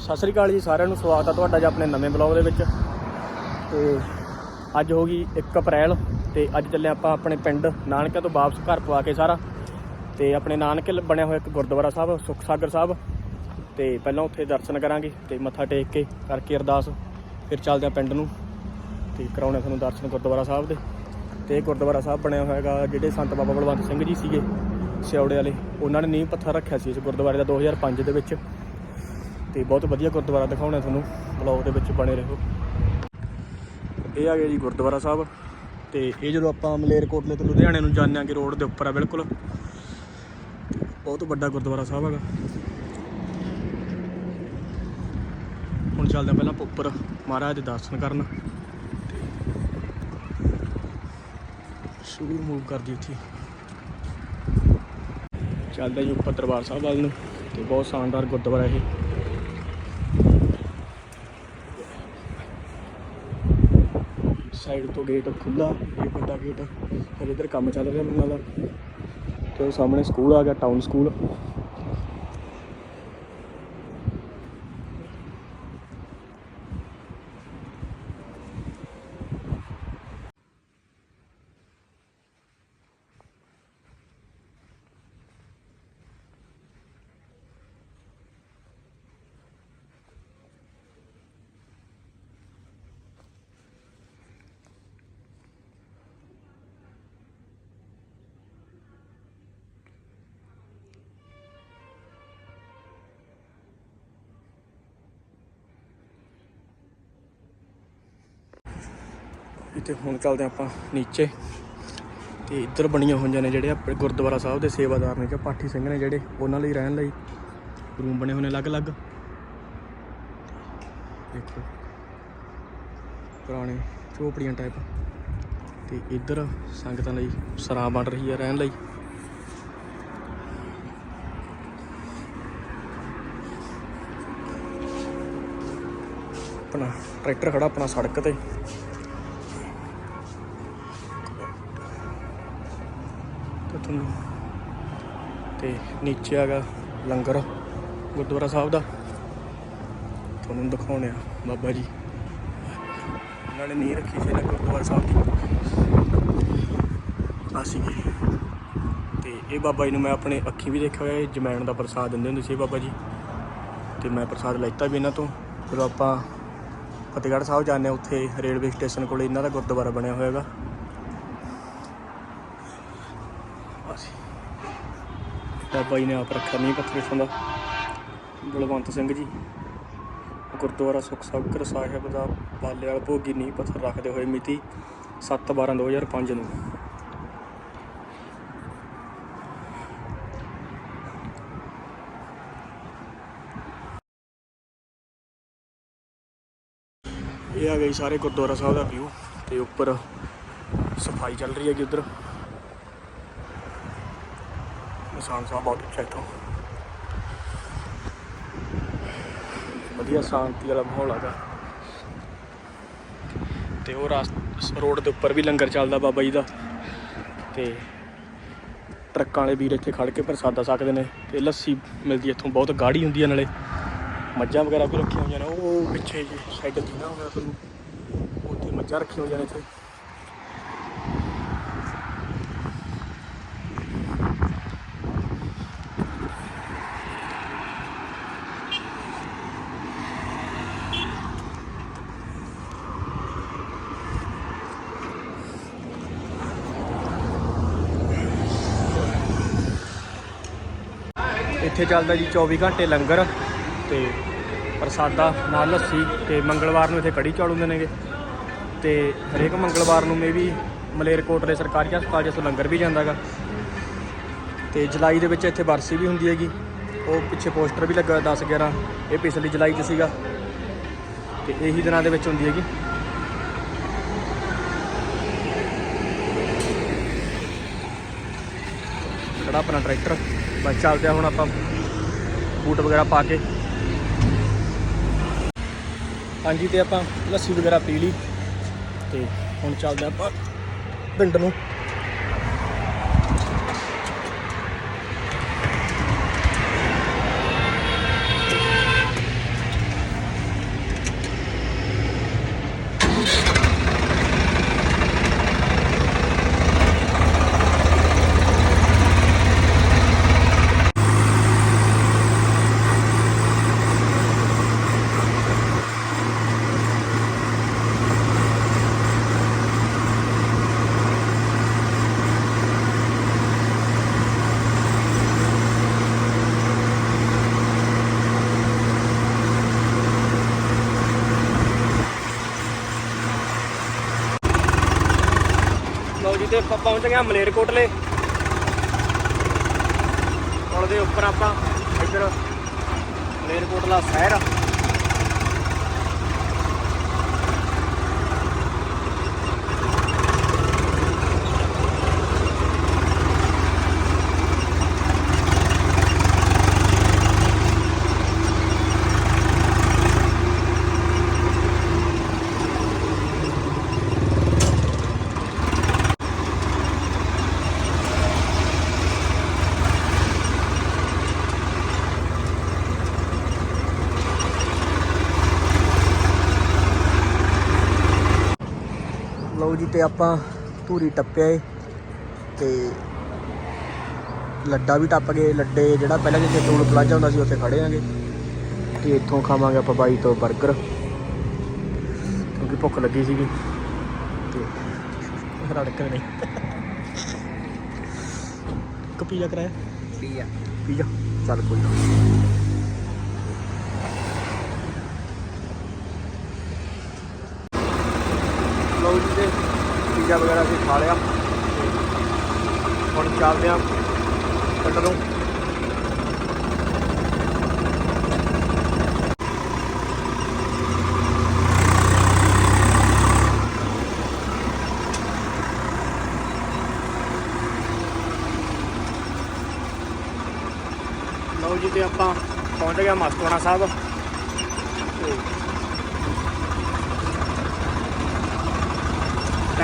ਸਤਿ ਸ੍ਰੀ ਅਕਾਲ ਜੀ, ਸਾਰਿਆਂ ਨੂੰ ਸਵਾਗਤ ਆ ਤੁਹਾਡਾ ਜੀ ਆਪਣੇ ਨਵੇਂ ਬਲੌਗ ਦੇ ਵਿੱਚ। ਤੇ ਅੱਜ ਹੋ ਗਈ 1 ਅਪ੍ਰੈਲ ਤੇ ਅੱਜ ਚੱਲੇ ਆਪਾਂ ਆਪਣੇ ਪਿੰਡ ਨਾਨਕਿਆਂ ਤੋਂ ਵਾਪਸ ਘਰ ਪਵਾ ਕੇ ਸਾਰਾ। ਤੇ ਆਪਣੇ ਨਾਨਕੇ ਬਣਿਆ ਹੋਇਆ ਇੱਕ ਗੁਰਦੁਆਰਾ ਸਾਹਿਬ, ਸੁਖ ਸਾਗਰ ਸਾਹਿਬ। ਤੇ ਪਹਿਲਾਂ ਉੱਥੇ ਦਰਸ਼ਨ ਕਰਾਂਗੇ ਤੇ ਮੱਥਾ ਟੇਕ ਕੇ ਕਰਕੇ ਅਰਦਾਸ, ਫਿਰ ਚੱਲਦੇ ਆ ਪਿੰਡ ਨੂੰ। ਤੇ ਕਰਾਉਣੇ ਤੁਹਾਨੂੰ ਦਰਸ਼ਨ ਗੁਰਦੁਆਰਾ ਸਾਹਿਬ ਦੇ। ਤੇ ਗੁਰਦੁਆਰਾ ਸਾਹਿਬ ਬਣਿਆ ਹੋਇਆ ਹੈਗਾ ਜਿਹੜੇ ਸੰਤ ਬਾਬਾ ਬਲਵੰਤ ਸਿੰਘ ਜੀ ਸੀਗੇ, ਸਿਉੜੇ ਵਾਲੇ। ਉਹਨਾਂ ਨੇ ਨੀਂਹ ਪੱਥਰ ਰੱਖਿਆ ਸੀ ਇਸ ਗੁਰਦੁਆਰੇ ਦਾ 2005 ਦੇ ਵਿੱਚ। ਤੇ ਬਹੁਤ ਵਧੀਆ ਗੁਰਦੁਆਰਾ ਦਿਖਾਉਣਾ ਤੁਹਾਨੂੰ ਬਲੌਗ ਦੇ ਵਿੱਚ ਬਣੇ ਰਹੋ। ਇਹ ਆ ਗਿਆ ਜੀ ਗੁਰਦੁਆਰਾ ਸਾਹਿਬ, ਤੇ ਇਹ ਜਦੋਂ ਆਪਾਂ ਮਲੇਰਕੋਟਲੇ ਤੋਂ ਲੁਧਿਆਣੇ ਨੂੰ ਜਾਂਦੇ ਆਂਗੇ ਰੋਡ ਦੇ ਉੱਪਰ ਆ, ਬਿਲਕੁਲ। ਬਹੁਤ ਵੱਡਾ ਗੁਰਦੁਆਰਾ ਸਾਹਿਬ ਹੈਗਾ। ਹੁਣ ਚੱਲਦੇ ਹਾਂ ਪਹਿਲਾਂ ਆਪਾਂ ਉੱਪਰ ਮਹਾਰਾਜ ਦੇ ਦਰਸ਼ਨ ਕਰਨ। ਸ਼ੁਰੂ ਮੂਵ ਕਰਦੀ ਉੱਥੇ। ਚੱਲਦੇ ਜੀ ਉੱਪਰ ਦਰਬਾਰ ਸਾਹਿਬ ਵੱਲ ਨੂੰ, ਤੇ ਬਹੁਤ ਸ਼ਾਨਦਾਰ ਗੁਰਦੁਆਰਾ ਇਹ। ਸਾਈਡ ਤੋਂ ਗੇਟ ਖੁੱਲਾ ਇਹ ਵੱਡਾ ਗੇਟ ਫਿਰ ਇਧਰ ਕੰਮ ਚੱਲ ਰਿਹਾ ਮੈਨੂੰ ਲੱਗਦਾ। ਤੇ ਉਹ ਸਾਹਮਣੇ ਸਕੂਲ ਆ ਗਿਆ ਟਾਊਨ ਸਕੂਲ ਇੱਥੇ ਹੁਣ ਚੱਲਦੇ ਆਪਾਂ ਨੀਚੇ ਤੇ ਇੱਧਰ ਬਣੀਆਂ ਹੋਈਆਂ ਨੇ ਜਿਹੜੇ ਆਪਣੇ ਗੁਰਦੁਆਰਾ ਸਾਹਿਬ ਦੇ ਸੇਵਾਦਾਰ ਨੇ ਕਿ ਪਾਠੀ ਸਿੰਘ ਨੇ ਜਿਹੜੇ ਉਹਨਾਂ ਲਈ ਰਹਿਣ ਲਈ ਰੂਮ ਬਣੇ ਹੋਏ ਨੇ ਅਲੱਗ-ਅਲੱਗ। ਦੇਖੋ, ਪੁਰਾਣੇ ਝੋਪੜੀਆਂ ਟਾਈਪ ਤੇ ਇੱਧਰ ਸੰਗਤਾਂ ਲਈ ਸਰਾਂ ਬਣ ਰਹੀ ਹੈ ਰਹਿਣ ਲਈ। ਆਪਣਾ ਟਰੈਕਟਰ ਖੜਾ ਆਪਣਾ ਸੜਕ ਤੇ। ਤੇ ਤੁਹਾਨੂੰ ਤੇ ਨੀਚੇ ਹੈਗਾ ਲੰਗਰ, ਗੁਰਦੁਆਰਾ ਸਾਹਿਬ ਦਾ। ਤੁਹਾਨੂੰ ਦਿਖਾਉਣੇ ਆ ਬਾਬਾ ਜੀ। ਉਹਨਾਂ ਨੇ ਨੀਂਹ ਰੱਖੀ ਸੀ ਨਾ ਗੁਰਦੁਆਰਾ ਸਾਹਿਬ ਦੀ। ਆ ਸੀਗੇ ਤੇ ਇਹ ਬਾਬਾ ਜੀ ਨੂੰ ਮੈਂ ਆਪਣੇ ਅੱਖੀ ਵੀ ਦੇਖਿਆ ਹੋਇਆ, ਇਹ ਜਮੈਣ ਦਾ ਪ੍ਰਸਾਦ ਦਿੰਦੇ ਹੁੰਦੇ ਸੀ ਬਾਬਾ ਜੀ। ਤੇ ਮੈਂ ਪ੍ਰਸਾਦ ਲੈਤਾ ਵੀ ਇਹਨਾਂ ਤੋਂ। ਫਿਰ ਆਪਾਂ ਫਤਿਹਗੜ੍ਹ ਸਾਹਿਬ ਜਾਂਦੇ ਹਾਂ, ਉੱਥੇ ਰੇਲਵੇ ਸਟੇਸ਼ਨ ਕੋਲ ਇਹਨਾਂ ਦਾ ਗੁਰਦੁਆਰਾ ਬਣਿਆ ਹੋਇਆ ਹੈਗਾ। ਅਸੀਂ ਬਾਬਾ ਜੀ ਨੇ ਆਪ ਰੱਖਿਆ ਨਹੀਂ ਪੱਥਰ ਇਥੋਂ ਦਾ। ਬਲਵੰਤ ਸਿੰਘ ਜੀ, ਗੁਰਦੁਆਰਾ ਸੁਖ ਸਾਗਰ ਸਾਹਿਬ ਦਾ ਬਾਲੇਵਾਲ ਭੋਗੀ ਨੀਂਹ ਪੱਥਰ ਰੱਖਦੇ ਹੋਏ ਮਿਤੀ 7/12/2005 ਨੂੰ। ਇਹ ਆ ਗਈ ਸਾਰੇ ਗੁਰਦੁਆਰਾ ਸਾਹਿਬ ਦਾ ਵਿਊ ਤੇ ਉੱਪਰ ਸਫ਼ਾਈ ਚੱਲ ਰਹੀ ਹੈਗੀ ਉਧਰ। ਨਿਸ਼ਾਨ ਸਾਹਿਬ ਬਹੁਤ ਅੱਛਾ ਇੱਥੋਂ। ਵਧੀਆ ਸ਼ਾਂਤੀ ਵਾਲਾ ਮਾਹੌਲ ਹੈਗਾ। ਤੇ ਉਹ ਰਾਸ, ਰੋਡ ਦੇ ਉੱਪਰ ਵੀ ਲੰਗਰ ਚੱਲਦਾ ਬਾਬਾ ਜੀ ਦਾ। ਤੇ ਟਰੱਕਾਂ ਵਾਲੇ ਵੀਰ ਇੱਥੇ ਖੜ ਕੇ ਪ੍ਰਸਾਦਾ ਸਕਦੇ ਨੇ ਤੇ ਲੱਸੀ ਮਿਲਦੀ ਇੱਥੋਂ, ਬਹੁਤ ਗਾੜੀ ਹੁੰਦੀ ਹੈ ਨਾਲੇ। ਮੱਝਾਂ ਵਗੈਰਾ ਵੀ ਰੱਖੀਆਂ ਹੋਈਆਂ ਨੇ, ਉਹ ਪਿੱਛੇ ਜੀ ਸਾਈਡ ਤੇ ਨਾ ਹੋਇਆ ਤੁਹਾਨੂੰ। ਉੱਥੇ ਮੱਝਾਂ ਰੱਖੀਆਂ ਹੋਈਆਂ ਨੇ ਇੱਥੇ। ਇੱਥੇ ਚੱਲਦਾ ਜੀ 24 ਘੰਟੇ ਲੰਗਰ ਤੇ ਪ੍ਰਸਾਦਾ ਨਾਲ ਲੱਸੀ ਤੇ ਮੰਗਲਵਾਰ ਨੂੰ ਇੱਥੇ ਕੜੀ ਚੌਲ ਹੁੰਦੇ ਨੇਗੇ। ਤੇ ਹਰੇਕ ਮੰਗਲਵਾਰ ਨੂੰ ਮੇ ਵੀ ਮਲੇਰਕੋਟਲੇ ਸਰਕਾਰੀ ਹਸਪਤਾਲ ਜਿਸ ਤੋਂ ਲੰਗਰ ਵੀ ਜਾਂਦਾਗਾ। ਤੇ ਜੁਲਾਈ ਦੇ ਵਿੱਚ ਇੱਥੇ ਬਰਸੀ ਵੀ ਹੁੰਦੀ ਹੈਗੀ। ਉਹ ਪਿੱਛੇ ਪੋਸਟਰ ਵੀ ਲੱਗਾ 10 11 ਇਹ ਪਿਛਲੀ ਜੁਲਾਈ 'ਚ ਸੀਗਾ। ਤੇ ਇਹੀ ਦਿਨਾਂ ਦੇ ਵਿੱਚ ਹੁੰਦੀ ਹੈਗੀ। ਖੜਾ ਆਪਣਾ ਟਰੈਕਟਰ ਬਸ ਚੱਲਦੇ ਆ ਹੁਣ ਆਪਾਂ ਬੂਟ ਵਗੈਰਾ ਪਾ ਕੇ। ਹਾਂਜੀ, ਤੇ ਆਪਾਂ ਲੱਸੀ ਵਗੈਰਾ ਪੀ ਲਈ। ਤੇ ਹੁਣ ਚੱਲਦੇ ਆਪਾਂ ਪਿੰਡ ਨੂੰ। ਤੇ ਆਪਾਂ ਪਹੁੰਚ ਗਏ ਹਾਂ ਮਲੇਰਕੋਟਲੇ। ਪੁਲ ਦੇ ਉੱਪਰ ਆਪਾਂ ਇੱਧਰ ਮਲੇਰਕੋਟਲਾ ਸ਼ਹਿਰ ਲਓ ਜੀ ਤੇ ਆਪਾਂ ਧੂਰੀ ਟੱਪਿਆ ਏ ਤੇ ਲੱਡਾ ਵੀ ਟੱਪ ਗਏ। ਲੱਡੇ ਜਿਹੜਾ ਪਹਿਲਾਂ ਜਿੱਥੇ ਟੂਲ ਪਲਾਜ਼ਾ ਹੁੰਦਾ ਸੀ ਉੱਥੇ ਖੜੇ ਆਂਗੇ। ਤੇ ਇੱਥੋਂ ਖਾਵਾਂਗੇ ਆਪਾਂ ਬਾਈ ਤੋਂ 버ਗਰ ਕਿਉਂਕਿ ਭੁੱਖ ਲੱਗੀ ਸੀਗੀ। ਤੇ ਰੜਕ ਨਹੀਂ ਕਪੀਆ ਕਰਾਇਆ? ਪੀਆ ਪੀਜ਼ਾ। ਚੱਲ ਕੋਈ ਨਾ। ਲਓ ਜੀ ਤੇ ਪੀਜ਼ਾ ਵਗੈਰਾ ਅਸੀਂ ਖਾ ਲਿਆ। ਹੁਣ ਚੱਲਦੇ ਆਂ ਪਿੰਡ ਨੂੰ। ਲਓ ਜੀ, ਤੇ ਆਪਾਂ ਪਹੁੰਚ ਗਏ ਮਸਤਵਾਣਾ ਸਾਹਿਬ।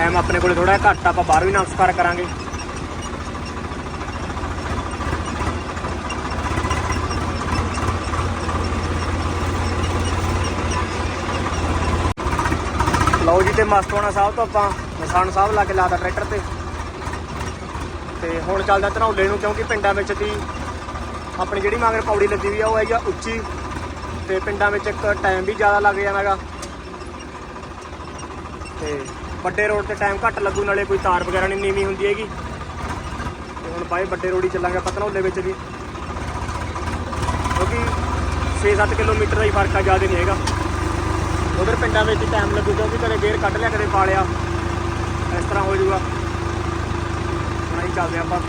ਟਾਈਮ ਆਪਣੇ ਕੋਲੇ ਥੋੜਾ ਘੱਟ ਆਪਾਂ ਬਾਹਰ ਵੀ ਨਮਸਕਾਰ ਕਰਾਂਗੇ। ਲਓ ਜੀ, ਤੇ ਮਸਤਵਾਣਾ ਸਾਹਿਬ ਤੋਂ ਆਪਾਂ, ਨਿਸ਼ਾਨ ਸਾਹਿਬ ਲਾ ਕੇ ਲਾਤਾ ਟਰੈਕਟਰ ਤੇ। ਤੇ ਹੁਣ ਚੱਲਦਾ ਧਨੌਲੇ ਨੂੰ, ਕਿਉਂਕਿ ਪਿੰਡਾਂ ਵਿੱਚ ਦੀ ਆਪਣੀ ਜਿਹੜੀ ਮਗਰ ਪੌੜੀ ਲੱਗੀ ਵੀ ਆ, ਉਹ ਹੈਗੀ ਆ ਉੱਚੀ। ਤੇ ਪਿੰਡਾਂ ਵਿੱਚ ਇੱਕ ਟਾਈਮ ਵੀ ਜ਼ਿਆਦਾ ਲੱਗ ਜਾਣਾਗਾ ਤੇ ਵੱਡੇ ਰੋਡ ਤੇ ਟਾਈਮ ਘੱਟ ਲੱਗੂ, ਨਾਲੇ ਕੋਈ ਤਾਰ ਵਗੈਰਾ ਨਹੀਂ, ਨੀਵੀਂ ਹੁੰਦੀ ਹੈਗੀ। ਤੇ ਹੁਣ ਬਾਈ ਵੱਡੇ ਰੋਡ ਹੀ ਚੱਲਾਂਗੇ ਆਪਾਂ ਵਿੱਚ ਵੀ। ਕਿਉਂਕਿ 6-7 ਕਿਲੋਮੀਟਰ ਦਾ ਹੀ ਫ਼ਰਕ ਆ, ਜ਼ਿਆਦਾ ਨਹੀਂ ਹੈਗਾ। ਉਧਰ ਪਿੰਡਾਂ ਵਿੱਚ ਟਾਈਮ ਲੱਗੂ, ਕਿਉਂਕਿ ਕਦੇ ਗੇਅਰ ਕੱਢ ਲਿਆ ਕਦੇ ਪਾ ਲਿਆ। ਇਸ ਤਰ੍ਹਾਂ ਹੋ ਜਾਊਗਾ। ਹੁਣ ਹੀ ਚੱਲਦੇ ਹਾਂ ਆਪਾਂ।